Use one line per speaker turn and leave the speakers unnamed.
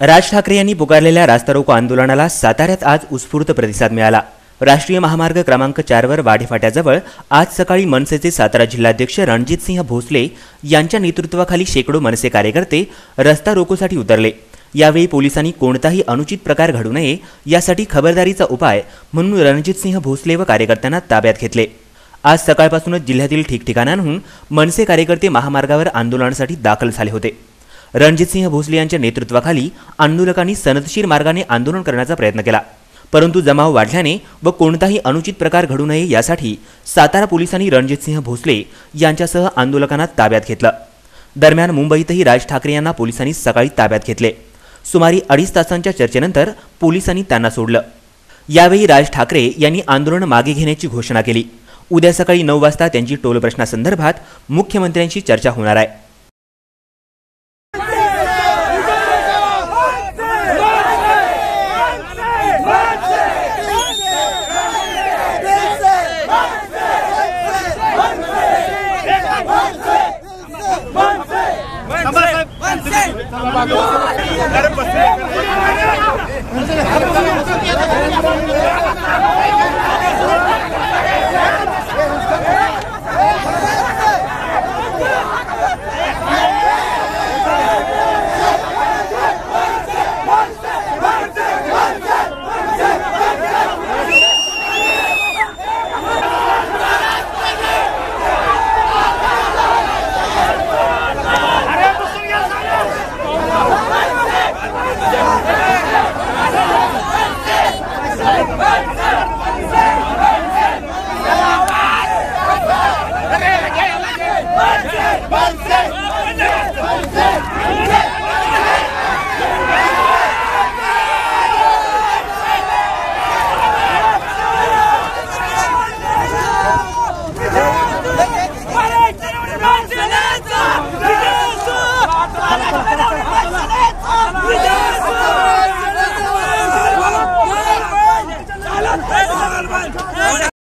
राज ठाकरे यांनी पुकारलेल्या रास्ता रोको आंदोलनाला साताऱ्यात आज उत्स्फूर्त प्रतिसाद मिळाला. राष्ट्रीय महामार्ग क्रमांक चारवर वाढीफाट्याजवळ आज सकाळी मनसेचे सातारा जिल्हाध्यक्ष रणजितसिंह भोसले यांच्या नेतृत्वाखाली शेकडो मनसे कार्यकर्ते रस्ता रोकोसाठी उतरले. यावेळी पोलिसांनी कोणताही अनुचित प्रकार घडू नये यासाठी खबरदारीचा उपाय म्हणून रणजितसिंह भोसले व कार्यकर्त्यांना ताब्यात घेतले. आज सकाळपासूनच जिल्ह्यातील ठिकठिकाणांहून मनसे कार्यकर्ते महामार्गावर आंदोलनासाठी दाखल झाले होते. रणजितसिंह भोसले यांच्या नेतृत्वाखाली आंदोलकांनी सनदशीर मार्गाने आंदोलन करण्याचा प्रयत्न केला. परंतु जमाव वाढल्याने व कोणताही अनुचित प्रकार घडू नये यासाठी सातारा पोलिसांनी रणजितसिंह भोसले यांच्यासह आंदोलकांना ताब्यात घेतलं. दरम्यान मुंबईतही राज ठाकरे यांना पोलिसांनी सकाळी ताब्यात घेतले. सुमारे अडीच तासांच्या चर्चेनंतर पोलिसांनी त्यांना सोडलं. यावेळी राज ठाकरे यांनी आंदोलन मागे घेण्याची घोषणा केली. उद्या सकाळी नऊ वाजता त्यांची टोल प्रश्नासंदर्भात मुख्यमंत्र्यांशी चर्चा होणार आहे.
बसले পাগল ভাই